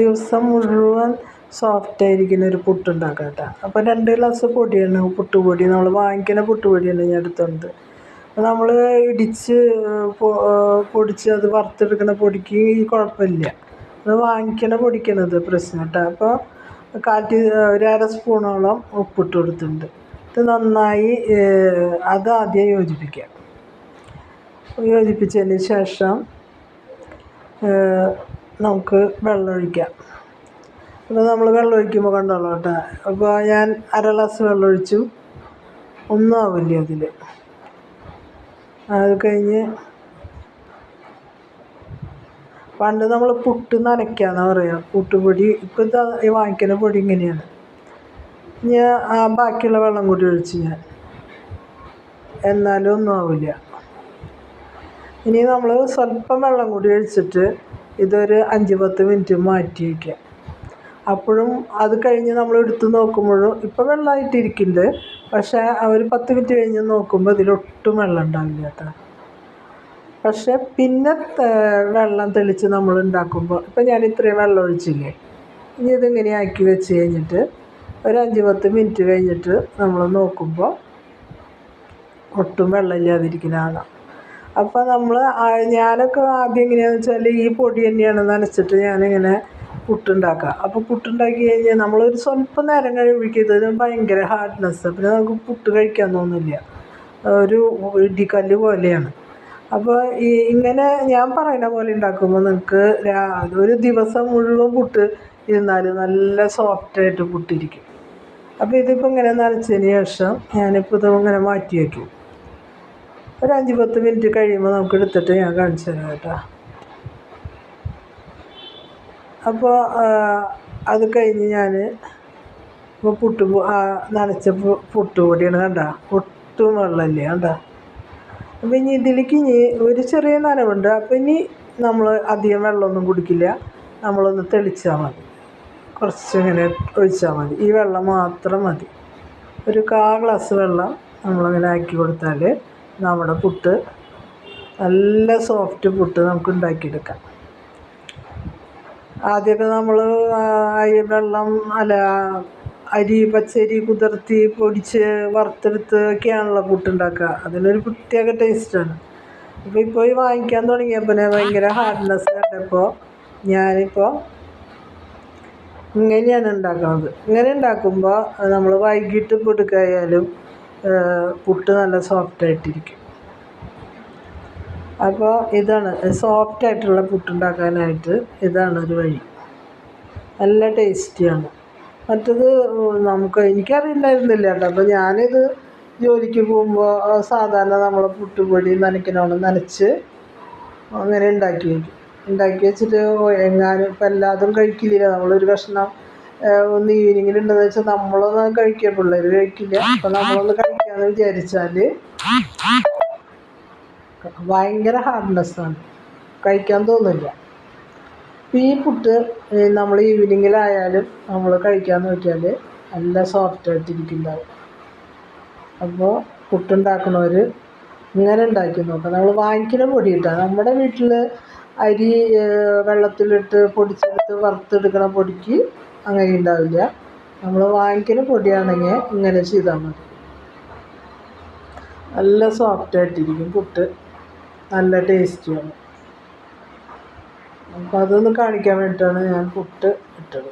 ദിവസം മുഴുവൻ സോഫ്റ്റ് ആയിരിക്കുന്ന ഒരു പുട്ടുണ്ടാക്കാം കേട്ടോ. അപ്പോൾ രണ്ട് ഗ്ലാസ് പൊടിയാണ് പുട്ടുപൊടി. നമ്മൾ വാങ്ങിക്കുന്ന പുട്ടുപൊടിയാണ് ഞാൻ അപ്പോൾ നമ്മൾ ഇടിച്ച് പൊടിച്ച് അത് വറുത്തെടുക്കുന്ന പൊടിക്ക് ഈ കുഴപ്പമില്ല. അത് വാങ്ങിക്കുന്ന പൊടിക്കണത് പ്രശ്നം കേട്ടോ. അപ്പോൾ കാറ്റ് ഒരു അര സ്പൂണോളം ഉപ്പിട്ട് കൊടുത്തിട്ടുണ്ട്. ഇത് നന്നായി അത് ആദ്യം യോജിപ്പിക്കാം യോജിപ്പിച്ചതിന് ശേഷം നമുക്ക് വെള്ളം ഒഴിക്കാം അപ്പോൾ നമ്മൾ വെള്ളം ഒഴിക്കുമ്പോൾ കണ്ടോളൂ കേട്ടോ. അപ്പോൾ ഞാൻ അര ഗ്ലാസ് വെള്ളം ഒഴിച്ചു ഒന്നും ആവില്ല അതിൽ അത് കഴിഞ്ഞ് പണ്ട് നമ്മൾ പുട്ട് നനയ്ക്കാന്ന് പറയുക. പുട്ടുപൊടി ഇപ്പോഴത്തെ ഈ വാങ്ങിക്കുന്ന പൊടി ഇങ്ങനെയാണ്. ഞാൻ ബാക്കിയുള്ള വെള്ളം കൂടി ഒഴിച്ച് ഞാൻ. എന്നാലും ഒന്നും ആവില്ല. ഇനി നമ്മൾ സ്വല്പം വെള്ളം കൂടി ഒഴിച്ചിട്ട് ഇതൊരു അഞ്ച് പത്ത് മിനിറ്റ് മാറ്റി വയ്ക്കുക. അപ്പോഴും അത് കഴിഞ്ഞ് നമ്മൾ എടുത്ത് നോക്കുമ്പോഴും ഇപ്പോൾ വെള്ളമായിട്ടിരിക്കുന്നുണ്ട്. പക്ഷേ ഒരു പത്ത് മിനിറ്റ് കഴിഞ്ഞ് നോക്കുമ്പോൾ ഇതിലൊട്ടും വെള്ളം ഉണ്ടാവില്ല കേട്ടോ. പക്ഷേ പിന്നെ വെള്ളം തെളിച്ച് നമ്മൾ ഉണ്ടാക്കുമ്പോൾ ഇപ്പം ഞാൻ ഇത്രയും വെള്ളം ഒഴിച്ചില്ലേ? ഇനി ഇതിങ്ങനെ ആക്കി വെച്ച് കഴിഞ്ഞിട്ട് ഒരു അഞ്ച് പത്ത് മിനിറ്റ് കഴിഞ്ഞിട്ട് നമ്മൾ നോക്കുമ്പോൾ ഒട്ടും വെള്ളമില്ലാതിരിക്കുന്ന കാണാം. അപ്പോൾ നമ്മൾ ഞാനൊക്കെ ആദ്യം എങ്ങനെയാണെന്ന് വെച്ചാൽ ഈ പൊടി തന്നെയാണ് നനച്ചിട്ട് ഞാനിങ്ങനെ പുട്ടുണ്ടാക്കുക അപ്പോൾ പുട്ടുണ്ടാക്കി കഴിഞ്ഞാൽ നമ്മളൊരു സ്വല്പം നേരം കഴിയുമ്പോഴേക്കും ഇതിന് ഭയങ്കര ഹാർഡ്നെസ് പിന്നെ നമുക്ക് പുട്ട് കഴിക്കാൻ തോന്നുന്നില്ല ഒരു ഇടിക്കല്ല് പോലെയാണ്. അപ്പോൾ ഈ ഇങ്ങനെ ഞാൻ പറയുന്ന പോലെ ഉണ്ടാക്കുമ്പോൾ നിങ്ങൾക്ക് ഒരു ദിവസം മുഴുവൻ പുട്ട് ഇരുന്നാൽ നല്ല സോഫ്റ്റായിട്ട് പുട്ടിരിക്കും. അപ്പോൾ ഇതിപ്പോൾ ഇങ്ങനെ നനച്ചതിന് ശേഷം ഞാനിപ്പോൾ ഇത് ഇങ്ങനെ മാറ്റി വയ്ക്കും ഒരു അഞ്ച് പത്ത് മിനിറ്റ് കഴിയുമ്പോൾ നമുക്ക് എടുത്തിട്ട് ഞാൻ കാണിച്ചു തരാം കേട്ടോ. അപ്പോൾ അത് കഴിഞ്ഞ് ഞാൻ ഇപ്പോൾ പുട്ട് നനച്ച പുട്ട് പൊടിയാണ് കണ്ട. ഒട്ടും വെള്ളമില്ല കണ്ട. അപ്പോൾ ഇനി ഇതിലേക്ക് ഇനി ഒരു ചെറിയ നനവുണ്ട്. അപ്പോൾ ഇനി നമ്മൾ അധികം വെള്ളമൊന്നും കുടിക്കില്ല. നമ്മളൊന്ന് തെളിച്ചാൽ മതി. കുറച്ചിങ്ങനെ ഒഴിച്ചാൽ മതി. ഈ വെള്ളം മാത്രം മതി. ഒരു കാ ഗ്ലാസ് വെള്ളം നമ്മളങ്ങനെ ആക്കി കൊടുത്താൽ നമ്മുടെ പുട്ട്. നല്ല സോഫ്റ്റ് പുട്ട് നമുക്ക് ഉണ്ടാക്കിയെടുക്കാം. ആദ്യമൊക്കെ നമ്മൾ അരി വെള്ളം അല്ല അരി പച്ചരി കുതിർത്തി പൊടിച്ച് വറുത്തെടുത്ത് ഒക്കെയാണല്ലോ പുട്ടുണ്ടാക്കുക. അതിനൊരു പ്രത്യേക ടേസ്റ്റാണ് അപ്പോൾ ഇപ്പോൾ ഈ വാങ്ങിക്കാൻ തുടങ്ങിയപ്പോൾ ഭയങ്കര ഹാർഡ്നെസ് കണ്ടപ്പോൾ ഞാനിപ്പോൾ ഇങ്ങനെയാണ് ഉണ്ടാക്കുന്നത്. ഇങ്ങനെ ഉണ്ടാക്കുമ്പോൾ നമ്മൾ വൈകിട്ട് പുട്ടുക്കായാലും പുട്ട് നല്ല സോഫ്റ്റ് ആയിട്ടിരിക്കും. അപ്പോൾ ഇതാണ് സോഫ്റ്റ് ആയിട്ടുള്ള പുട്ടുണ്ടാക്കാനായിട്ട് ഇതാണ് ഒരു വഴി. നല്ല ടേസ്റ്റിയാണ് മറ്റത് നമുക്ക് എനിക്കറിയില്ലായിരുന്നില്ല കേട്ടോ. അപ്പോൾ ഞാനിത് ജോലിക്ക് പോകുമ്പോൾ സാധാരണ നമ്മൾ പുട്ടുപൊടി നനയ്ക്കണോണം നനച്ച് അങ്ങനെ ഉണ്ടാക്കി വയ്ക്കും ഉണ്ടാക്കി വെച്ചിട്ട് എങ്ങാനും ഇപ്പം എല്ലാതും കഴിക്കില്ല നമ്മളൊരു കഷ്ണം ഒന്ന് ഈവനിങ്ങിൽ ഉണ്ടെന്ന് വെച്ചാൽ നമ്മളൊന്നും കഴിക്കുക പിള്ളേർ കഴിക്കില്ല. അപ്പം നമ്മളൊന്ന് കഴിക്കാന്ന് വിചാരിച്ചാൽ ഭയങ്കര ഹാർഡ്നെസ്സാണ് കഴിക്കാൻ തോന്നില്ല. ഈ പുട്ട് നമ്മൾ ഈവനിങ്ങിലായാലും നമ്മൾ കഴിക്കാൻ നോക്കിയാൽ നല്ല സോഫ്റ്റ് ആയിട്ടിരിക്കുന്നുണ്ടാവും. അപ്പോൾ പുട്ടുണ്ടാക്കുന്നവർ ഇങ്ങനെ ഉണ്ടാക്കി നോക്കാം. നമ്മൾ വാങ്ങിക്കുന്ന പൊടി നമ്മുടെ വീട്ടിൽ അരി വെള്ളത്തിലിട്ട് പൊടിച്ചെടുത്ത് വറുത്തെടുക്കണ പൊടിക്ക് അങ്ങനെ ഉണ്ടാവില്ല. നമ്മൾ വാങ്ങിക്കുന്ന പൊടിയാണെങ്കിൽ ഇങ്ങനെ ചെയ്താൽ മതി. നല്ല സോഫ്റ്റ് ആയിട്ടിരിക്കും പുട്ട്. നല്ല ടേസ്റ്റിയാണ് അപ്പോൾ അതൊന്ന് കാണിക്കാൻ വേണ്ടിയിട്ടാണ് ഞാൻ പുട്ട് ഇട്ടത്.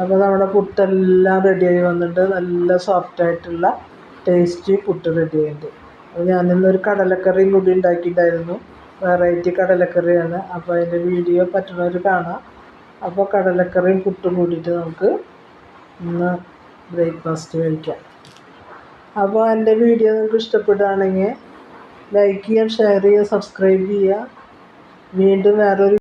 അപ്പോൾ നമ്മുടെ പുട്ടെല്ലാം റെഡിയായി വന്നിട്ട് നല്ല സോഫ്റ്റ് ആയിട്ടുള്ള ടേസ്റ്റി പുട്ട് റെഡി ആയിട്ടുണ്ട്. അപ്പോൾ ഞാനിന്നൊരു കടലക്കറിയും കൂടി ഉണ്ടാക്കിയിട്ടുണ്ടായിരുന്നു വെറൈറ്റി കടലക്കറിയാണ്. അപ്പോൾ അതിന്റെ വീഡിയോ പറ്റുന്നവർ കാണാം. അപ്പോൾ കടലക്കറിയും പുട്ടും കൂടിയിട്ട് നമുക്ക് ഇന്ന് ബ്രേക്ക്ഫാസ്റ്റ് കഴിക്കാം. അപ്പോൾ എന്റെ വീഡിയോ നിങ്ങൾക്ക് ഇഷ്ടപ്പെടുകയാണെങ്കിൽ ലൈക്ക് ചെയ്യുക ഷെയർ ചെയ്യുക സബ്സ്ക്രൈബ് ചെയ്യുക. വീണ്ടും വേറൊരു